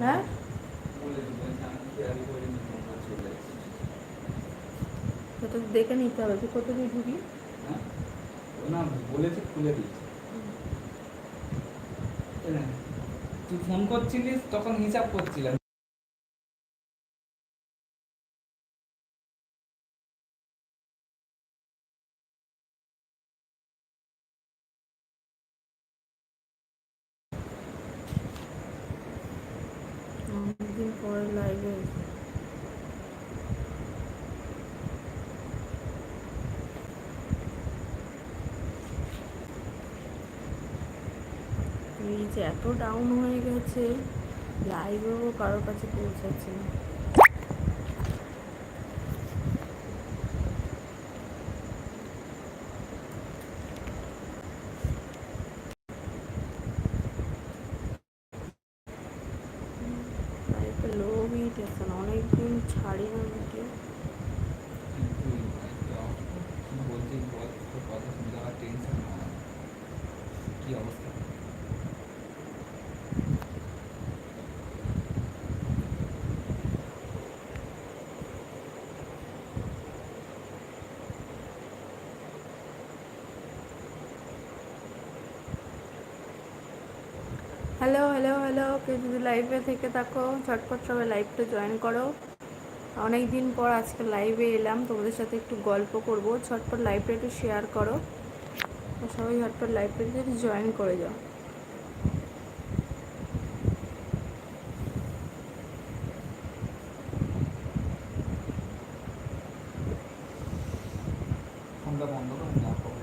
হ্যাঁ? দেখে নিতে হবে, তুই কত দূর ঢুকলি? না বলেছে খুলে দিয়েছে। তুই ফোন করছিলিস, তখন হিসাব করছিলাম অনেকদিন পরে লাইভে এই যে এত ডাউন হয়ে গেছে লাইভেও কারোর কাছে পৌঁছাচ্ছে না লাইভে লো বিট আছে না অনেকদিন ছাড়ি না ভিডিও কিন্তু কি বলছি বল তোর কথা শুনলে আমার টেনশন হয় কি অবস্থা? হ্যালো হ্যালো হ্যালো কেউ যদি লাইভে থেকে থাকো, ঝটপট সবাই লাইভটা জয়েন করো। অনেক দিন পর আজকে লাইভে এলাম, তোমাদের সাথে একটু গল্প করব। ঝটপট লাইভটা একটু শেয়ার করো। সবাই ঝটপট লাইভ পেজে জয়েন করে যাও ফোনটা বন্ধ করে না খবর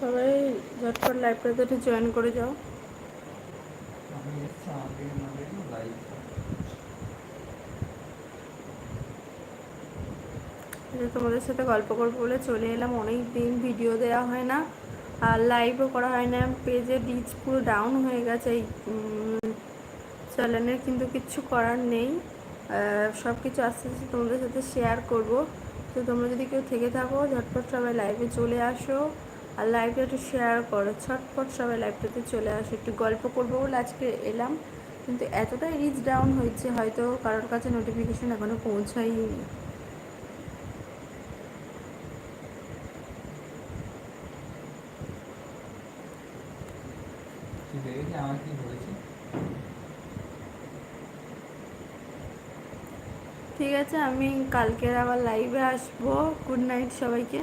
সবাই ঝটপট লাইভটাতে একটু জয়েন করে যাও। তোমাদের সাথে গল্প করব বলে চলে এলাম। অনেক দিন ভিডিও দেওয়া হয় না, আর লাইভও করা হয় না। পেজে রিচ পুরো ডাউন হয়ে গেছে। এই চ্যানেলের কিন্তু কিচ্ছু করার নেই। সব কিছু আস্তে আস্তে তোমাদের সাথে শেয়ার করব। তো তোমরা যদি কেউ থেকে থাকো, ঝটপট সবাই লাইভে চলে আসো। আর লাইভটা একটু শেয়ার করো। ছটফট সবাই লাইভটাতে চলে আসো। একটু গল্প করব বলে আজকে এলাম। কিন্তু এতটাই রিচ ডাউন হয়েছে হয়তো কারোর কাছে নোটিফিকেশন এখনও পৌঁছায়নি। ঠিক আছে আমি কালকের আবার লাইভে আসব। গুড নাইট সবাইকে।